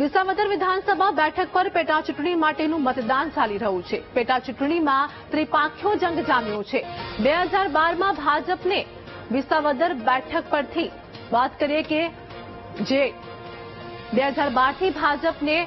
વિસાવદર વિધાનસભા બેઠક પર પેટા ચૂંટણી માટેનું મતદાન ચાલી રહ્યું છે. પેટા ચૂંટણીમાં ત્રિપાખ્યો જંગ જામ્યો છે. બે હજાર બારમાં ભાજપને વિસાવદર બેઠક પરથી વાત કરીએ કે જે બે હજાર બારથી ભાજપને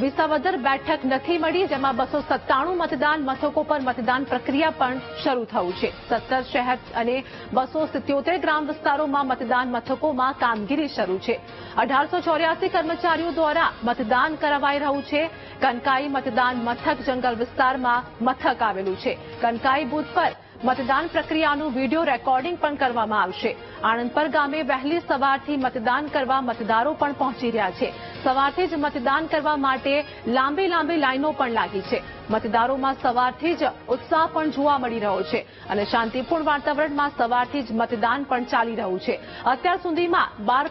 વિસાવદર બેઠક નથી મળી, જેમાં બસો સત્તાણું મતદાન મથકો પર મતદાન પ્રક્રિયા પણ શરૂ થયું છે. સત્તર શહેર અને બસો સિત્યોતેર ગ્રામ વિસ્તારોમાં મતદાન મથકોમાં કામગીરી શરૂ છે. અઢારસો ચોર્યાસી કર્મચારીઓ દ્વારા મતદાન કરાવાઈ રહ્યું છે. કનકાઈ મતદાન મથક જંગલ વિસ્તારમાં મથક આવેલું છે. કનકાઈ બૂથ પર મતદાન પ્રક્રિયાનું વીડિયો રેકોર્ડિંગ પણ કરવામાં આવશે. આણંદપર ગામે વહેલી સવારથી મતદાન કરવા મતદારો પણ પહોંચી રહ્યા છે. સવારથી જ મતદાન કરવા માટે લાંબી લાંબી લાઈનો પણ લાગી છે. મતદારોમાં સવારથી જ ઉત્સાહ પણ જોવા મળી રહ્યો છે અને શાંતિપૂર્ણ વાતાવરણમાં સવારથી જ મતદાન પણ ચાલી રહ્યું છે. અત્યાર સુધીમાં બાર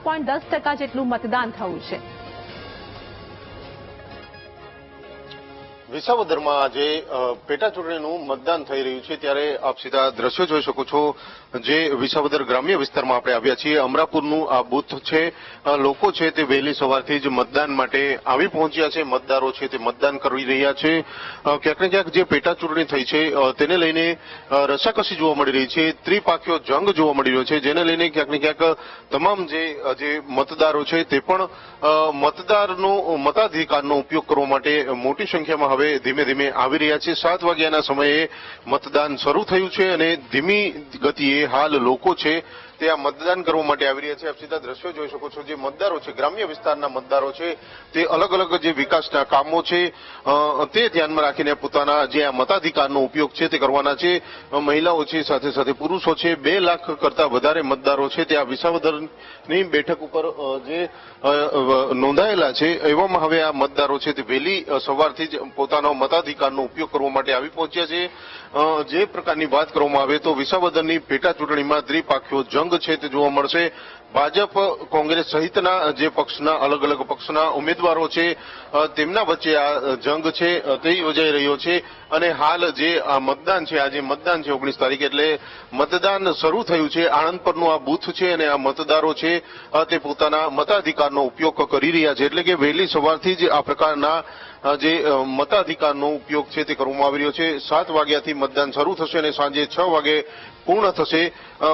જેટલું મતદાન થયું છે. વિસાવદરમાં આજે પેટા ચૂંટણીનું મતદાન થઈ રહ્યું છે, ત્યારે આપ સીધા દ્રશ્યો જોઈ શકો છો, જે વિસાવદર ગ્રામ્ય વિસ્તારમાં આપણે આવ્યા છીએ. અમરાપુરનું આ બુથ છે લોકો છે તે વહેલી સવારથી જ મતદાન માટે આવી પહોંચ્યા છે, મતદારો છે તે મતદાન કરી રહ્યા છે. ક્યાંક ને ક્યાંક જે પેટા ચૂંટણી થઈ છે તેને લઈને રસાકસી જોવા મળી રહી છે, ત્રિપાખ્યો જંગ જોવા મળી રહ્યો છે, જેને લઈને ક્યાંક ને ક્યાંક તમામ જે જે મતદારો છે તે પણ મતદારનો, મતાધિકારનો ઉપયોગ કરવા માટે મોટી સંખ્યામાં હવે ધીમે ધીમે આવી રહ્યા છે. સાત વાગ્યાના સમયે મતદાન શરૂ થયું છે અને ધીમી ગતિએ હાલ લોકો છે તે આ મતદાન કરવા માટે આવી રહ્યા છે. આપ સીધા દ્રશ્યો જોઈ શકો છો. જે મતદારો છે, ગ્રામ્ય વિસ્તારના મતદારો છે, તે અલગ અલગ જે વિકાસના કામો છે તે ધ્યાનમાં રાખીને પોતાના જે આ મતાધિકારનો ઉપયોગ છે તે કરવાના છે. મહિલાઓ છે, સાથે સાથે પુરુષો છે, બે લાખ કરતા વધારે મતદારો છે તે આ વિસાવદરની બેઠક ઉપર જે નોંધાયેલા છે, એવામાં હવે આ મતદારો છે તે વહેલી સવારથી જ પોતાનો મતાધિકારનો ઉપયોગ કરવા માટે આવી પહોંચ્યા છે. જે પ્રકારની વાત કરવામાં આવે તો વિસાવદરની પેટા ચૂંટણીમાં દ્વિપાખ્યો જંગ છે તે જોવા મળશે. ભાજપ, કોંગ્રેસ સહિતના જે પક્ષના અલગ અલગ પક્ષના ઉમેદવારો છે તેમના વચ્ચે આ જંગ છે તે યોજાઈ રહ્યો છે. અને હાલ જે, આ મતદાન છે, આજે મતદાન છે ઓગણીસ તારીખે એટલે મતદાન શરૂ થયું છે. આણંદ પરનું આ બૂથ છે અને આ મતદારો છે તે પોતાના મતાધિકારનો ઉપયોગ કરી રહ્યા છે. એટલે કે વહેલી સવારથી જ આ પ્રકારના જે મતાધિકારનો ઉપયોગ છે તે કરવામાં આવી રહ્યો છે. સાત વાગ્યાથી મતદાન શરૂ થશે અને સાંજે છ વાગે પૂર્ણ થશે.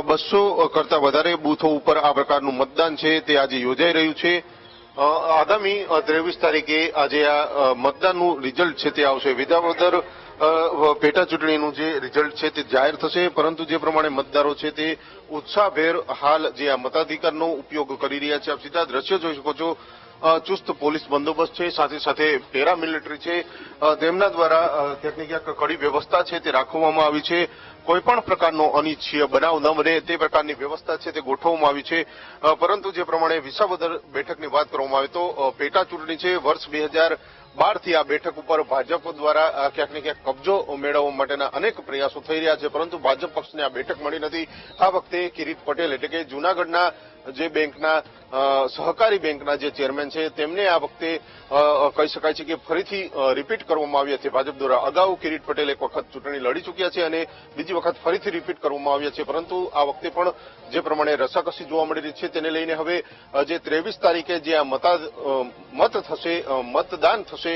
બસો કરતા વધારે બૂથો ઉપર આ પ્રકારનું મતદાન છે તે આજે યોજાઈ રહ્યું છે. આગામી ત્રેવીસ તારીખે આજે આ મતદાનનું રિઝલ્ટ છે તે આવશે. વિધાવદર પેટા ચૂંટણીનું જે રિઝલ્ટ છે તે જાહેર થશે, પરંતુ જે પ્રમાણે મતદારો છે તે ઉત્સાહભેર હાલ જે આ મતાધિકારનો ઉપયોગ કરી રહ્યા છે, આપ સીધા દ્રશ્યો જોઈ શકો છો. ચુસ્ત પોલીસ બંદોબસ્ત છે, સાથે સાથે પેરામિલિટરી છે. તેમના દ્વારા ક્યાંક ક્યાંક કડી વ્યવસ્થા છે તે રાખવામાં આવી છે. કોઈપણ પ્રકારનો અનિચ્છીય બનાવ ન બને, તે પ્રકારની વ્યવસ્થા છે તે ગોઠવવામાં આવી છે. પરંતુ જે પ્રમાણે વિસાવદર બેઠકની વાત કરવામાં આવે તો પેટા ચૂંટણી છે. વર્ષ બે હજાર બારથી આ બેઠક ઉપર ભાજપ દ્વારા ક્યાંક ને ક્યાંક કબજો મેળવવા માટેના અનેક પ્રયાસો થઈ રહ્યા છે. પરંતુ ભાજપ પક્ષને આ બેઠક મળી નથી. આ વખતે કિરીટ પટેલ એટલે કે જૂનાગઢના જે બેંકના સહકારી બેંકના જે ચેરમેન છે, તેમને આ વખતે કહી શકાય છે કે ફરીથી રિપીટ કરવામાં આવ્યા છે. ભાજપ દ્વારા અગાઉ કિરીટ પટેલ એક વખત ચૂંટણી લડી ચૂક્યા છે અને બીજી વખત ફરીથી રિપીટ કરવામાં આવ્યા છે. પરંતુ આ વખતે પણ જે પ્રમાણે રસાકસી જોવા મળી રહી છે, તેને લઈને હવે જે ત્રેવીસ તારીખે જે આ મતા થશે મતદાન થશે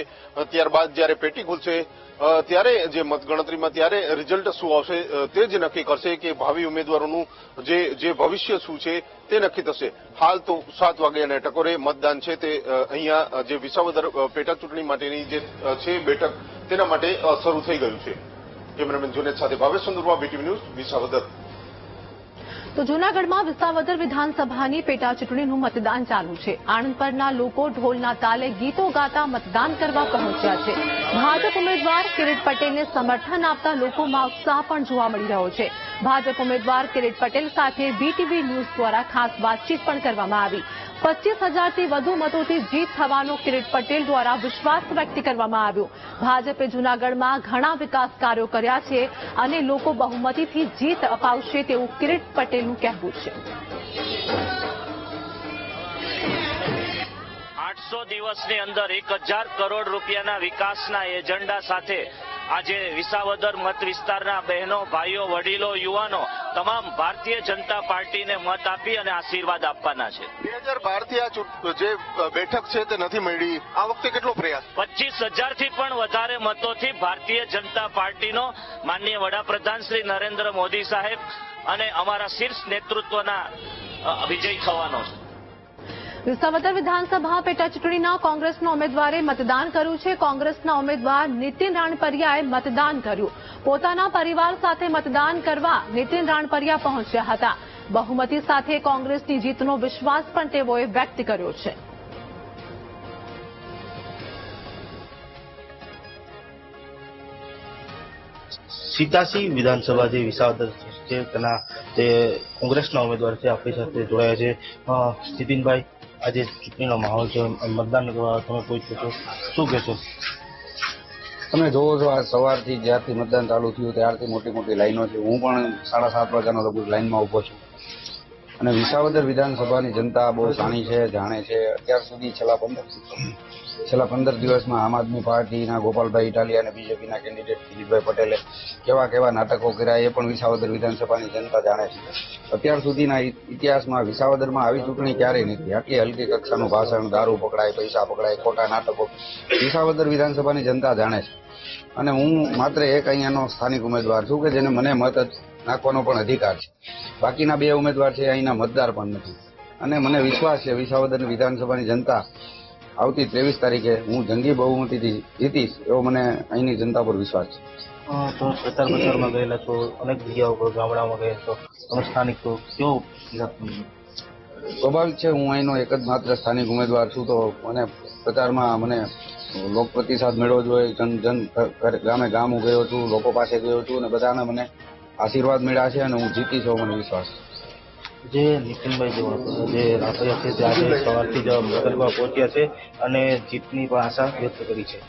ત્યારબાદ જ્યારે પેટી ખુલશે ત્યારે જે મતગણતરીમાં ત્યારે રિઝલ્ટ શું આવશે તે જ નક્કી કરશે કે ભાવિ ઉમેદવારોનું જે જે ભવિષ્ય શું છે તે નક્કી થશે. હાલ તો સાત વાગે અને ટકોરે મતદાન છે તે અહીંયા જે વિસાવદર પેટા ચૂંટણી માટેની જે છે બેઠક તેના માટે શરૂ થઈ ગયું છે. કેમેરામેન જુનેદ સાથે ભાવેશ ચંદ્રવા બીટીવી ન્યૂઝ, વિસાવદર. તો જૂનાગઢમાં વિસાવદર વિધાનસભાની પેટા મતદાન ચાલુ છે. આણંદ પરના લોકો ઢોલના તાલે ગીતો ગાતા મતદાન કરવા પહોંચ્યા છે. ભાજપ ઉમેદવાર કિરીટ પટેલને સમર્થન આપતા લોકોમાં ઉત્સાહ પણ જોવા મળી રહ્યો છે. ભાજપ ઉમેદવાર કિરીટ પટેલ સાથે બીટીવી ન્યૂઝ દ્વારા ખાસ વાતચીત પણ કરવામાં આવી. પચીસ હજારથી વધુ મતોથી જીત થવાનો કિરીટ પટેલ દ્વારા વિશ્વાસ વ્યક્ત કરવામાં આવ્યો. ભાજપે જૂનાગઢમાં ઘણા વિકાસ કાર્યો કર્યા છે અને લોકો બહુમતીથી જીત અપાવશે તેવું કિરીટ પટેલનું કહેવું છે. આઠસો દિવસની અંદર એક કરોડ રૂપિયાના વિકાસના એજન્ડા સાથે આજે વિસાવદર મત વિસ્તારના બહેનો, ભાઈઓ, વડીલો, યુવાનો તમામ ભારતીય જનતા પાર્ટીને મત આપી અને આશીર્વાદ આપવાના છે. બે હજાર ભારતીય આ જે બેઠક છે તે નથી મળી. આ વખતે કેટલો પ્રયાસ? પચીસ હજારથી પણ વધારે મતોથી ભારતીય જનતા પાર્ટીનો માનનીય વડાપ્રધાન શ્રી નરેન્દ્ર મોદી સાહેબ અને અમારા શીર્ષ નેતૃત્વના વિજય થવાનો છે. વિસાવદર વિધાનસભા પેટા ચૂંટણીના કોંગ્રેસના ઉમેદવારે મતદાન કર્યું છે. કોંગ્રેસના ઉમેદવાર નીતિન રાણપરિયાએ મતદાન કર્યું. પોતાના પરિવાર સાથે મતદાન કરવા નીતિન રાણપરિયા પહોંચ્યા હતા. બહુમતી સાથે કોંગ્રેસની જીતનો વિશ્વાસ પણ તેઓએ વ્યક્ત કર્યો છે. સીતાસી વિધાનસભા જે વિસાવદર છે તેના તે કોંગ્રેસના ઉમેદવાર છે આપણી સાથે જોડાયા છે. નીતિનભાઈ આજે ચૂંટણીનો માહોલ છે, મતદાન તમે પહોંચો છો શું કહેશો? તમે જોવો છો, આ સવારથી જ્યારથી મતદાન ચાલુ થયું, ત્યારથી મોટી મોટી લાઈનો છે. હું પણ સાડા સાત વાગ્યાનો લગભગ લાઈનમાં ઊભો છું. અને વિસાવદર વિધાનસભાની જનતા બહુ જાણી છે, જાણે છે. અત્યાર સુધી છેલ્લા પંદર છેલ્લા પંદર દિવસમાં આમ આદમી પાર્ટીના ગોપાલભાઈ ઇટાલિયા અને બીજેપીના કેન્ડિડેટ દિલીપભાઈ પટેલે કેવા કેવા નાટકો કર્યા એ પણ વિસાવદર વિધાનસભાની જનતા જાણે છે. અત્યાર સુધીના ઇતિહાસમાં વિસાવદરમાં આવી ચૂંટણી ક્યારેય નથી. આટલી હલકી કક્ષાનું ભાષણ, દારૂ પકડાય, પૈસા પકડાય, ખોટા નાટકો. વિસાવદર વિધાનસભાની જનતા જાણે છે. અને હું માત્ર એક અહીંયાનો સ્થાનિક ઉમેદવાર છું કે જેને મને મત નાખવાનો પણ અધિકાર છે. બાકીના બે ઉમેદવાર છે અહીંના મતદાર પણ નથી. અને મને વિશ્વાસ છે વિસાવદર વિધાનસભાની જનતા આવતી ત્રેવીસ તારીખે હું જંગી બહુમતીથી જીતીશ એવો મને અહીંની જનતા પર વિશ્વાસ છે. અ, પ્રચાર પ્રચારમાં ગયેલા છો અનેક જગ્યાઓ પર ગામડામાં ગયા છો તમે સ્થાનિક છો કેવો સ્વાભાવિક છે હું અહીંનો એક જ માત્ર સ્થાનિક ઉમેદવાર છું તો મને પ્રચારમાં મને લોક પ્રતિસાદ મેળવો જોઈએ. જન જન ગામે ગામ હું ગયો છું લોકો પાસે ગયો છું અને બધાને મને આશીર્વાદ મળ્યા છે અને હું જીતી છું મને વિશ્વાસ જે નીતિનભાઈ જે રાપરિયા છે તે આજે સવારથી જ મોકલવા પહોંચ્યા છે અને જીતની આશા વ્યક્ત કરી છે.